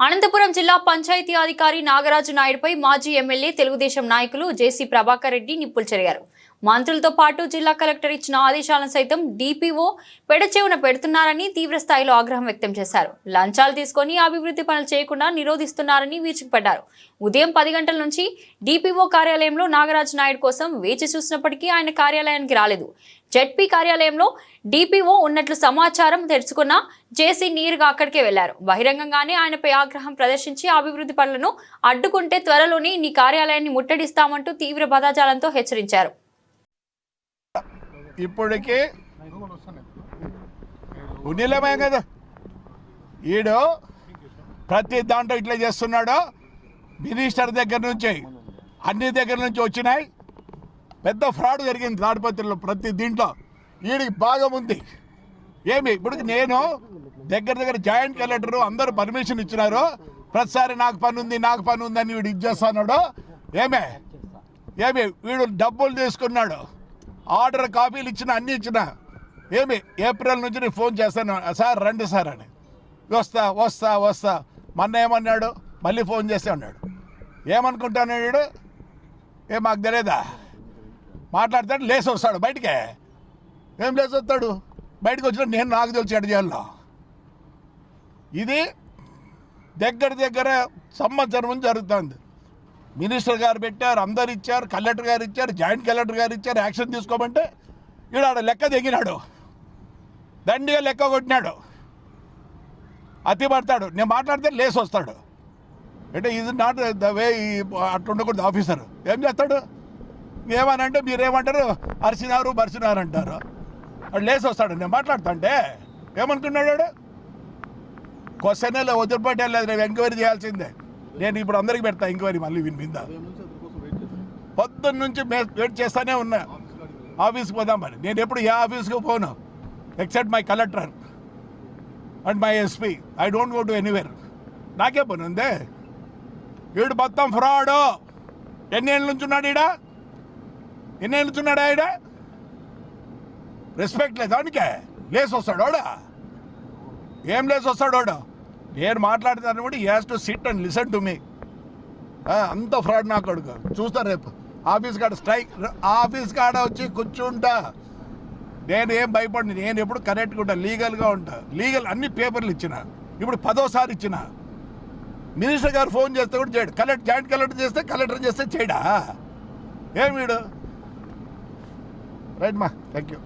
అనంతపురం జిల్లా పంచాయతీ అధికారి నాగరాజు నాయుడుపై మాజీ ఎమ్మెల్యే తెలుగుదేశం నాయకులు జేసీ ప్రభాకర్ రెడ్డి నిప్పులు చెరిగారు. మంత్రులతో పాటు జిల్లా కలెక్టర్ ఇచ్చిన ఆదేశాలను సైతం డీపీఓ పెడచెవున పెడుతున్నారని తీవ్ర స్థాయిలో ఆగ్రహం వ్యక్తం చేశారు. లంచాలు తీసుకొని అభివృద్ధి పనులు చేయకుండా నిరోధిస్తున్నారని విరుచుకుపడ్డారు ఉదయం పది గంటల నుంచి డీపీఓ కార్యాలయంలో నాగరాజు నాయుడు కోసం వేచి చూసినప్పటికీ ఆయన కార్యాలయానికి రాలేదు. జెడ్పీ కార్యాలయంలో డీపీఓ ఉన్నట్లు సమాచారం తెలుసుకున్న జేసీ నేరుగా అక్కడికే వెళ్ళారు. బహిరంగంగానే ఆయనపై ఆగ్రహం ప్రదర్శించి అభివృద్ధి పనులను అడ్డుకుంటే త్వరలోనే నీ కార్యాలయాన్ని ముట్టడిస్తామంటూ తీవ్ర పదాజాలంతో హెచ్చరించారు. ఇప్పటికి ఉన్నిలేమే కదా. ఈడు ప్రతి దాంట్లో ఇట్లా చేస్తున్నాడు. మినిస్టర్ దగ్గర నుంచి అన్ని దగ్గర నుంచి వచ్చినాయి. పెద్ద ఫ్రాడ్ జరిగింది తాడిపత్రిలో ప్రతి దీంట్లో. వీడికి భాగం ఉంది. ఏమి? ఇప్పుడు నేను దగ్గర దగ్గర జాయింట్ కలెక్టర్ అందరూ పర్మిషన్ ఇచ్చినారు. ప్రతిసారి నాకు పని ఉంది నాకు పని ఉంది అని వీడు ఇది చేస్తున్నాడు. ఏమే? ఏమి? వీడు డబ్బులు తీసుకున్నాడు. ఆర్డర్ కాపీలు ఇచ్చిన అన్ని ఇచ్చిన. ఏమి? ఏప్రిల్ నుంచి నేను ఫోన్ చేస్తాను. సార్ రండి సార్ అని. వస్తా వస్తా వస్తా. మొన్న ఏమన్నాడు? మళ్ళీ ఫోన్ చేస్తే అన్నాడు. ఏమనుకుంటాడు వీడు? ఏ మాకు తెలియదా మాట్లాడతాడు లేచి వస్తాడు బయటికే. ఏం లేచి వస్తాడు? బయటకు వచ్చిన నేను నాకు తెలిసి ఎడ చేయాలో ఇది దగ్గర దగ్గర సంవత్సరం నుంచి జరుగుతుంది. మినిస్టర్ గారు పెట్టారు అందరు ఇచ్చారు కలెక్టర్ గారు ఇచ్చారు జాయింట్ కలెక్టర్ గారు ఇచ్చారు యాక్షన్ తీసుకోమంటే ఈడు ఆడ లెక్క దిగినాడు. దండిగా లెక్క కొట్టినాడు. అతి పడతాడు నేను మాట్లాడితే లేసి వస్తాడు. అంటే ఇది నాట్ ద వే అట్లా ఉండకూడదు ఆఫీసర్. ఏం చేస్తాడు? ఏమనంటే మీరేమంటారు? అరిసినారు బరిసినారు అంటారు. వాడు లేసి వస్తాడు. నేను మాట్లాడుతాంటే ఏమనుకున్నాడు వాడు క్వశ్చన్ వదిలిపెట్టలేదు నేను ఎంక్వైరీ చేయాల్సిందే. నేను ఇప్పుడు అందరికి పెడతా ఎంక్వైరీ మళ్ళీ విని మీద. పొద్దున్న నుంచి మే- వెయిట్ చేస్తానే ఉన్నా. ఆఫీస్కి పోదామని నేను ఎప్పుడు ఏ ఆఫీస్కి పోను except my collector and my SP I don't go to anywhere నాకే పని ఉందే. వీడు మొత్తం ఫ్రాడ్ ఎన్ని ఏళ్ళ నుంచి ఉన్నాడు ఈడ? ఎన్ని ఏళ్ళ నుంచి ఉన్నాడా ఈడ? రెస్పెక్ట్ లేదు దానికే. లేసి వస్తాడు వాడా? ఏం లేసి వస్తాడు వాడు? నేను మాట్లాడతాను కూడా ఈ has to sit and listen to me అంత ఫ్రాడ్ నా కొడుకు. చూస్తా రేపు. ఆఫీస్ కాడ స్ట్రైక్ ఆఫీస్ కాడ వచ్చి కూర్చుంటా. నేను ఏం భయపడి నేను ఎప్పుడు కరెక్ట్గా ఉంటా లీగల్గా ఉంటా. లీగల్ అన్ని పేపర్లు ఇచ్చిన. ఇప్పుడు పదోసారి ఇచ్చిన. మినిస్టర్ గారు ఫోన్ చేస్తే కూడా చేయడు. కలెక్టర్ జాయింట్ కలెక్టర్ చేస్తే కలెక్టర్ చేస్తే చేయడా? ఏం వీడు? రైట్ మా థ్యాంక్ యూ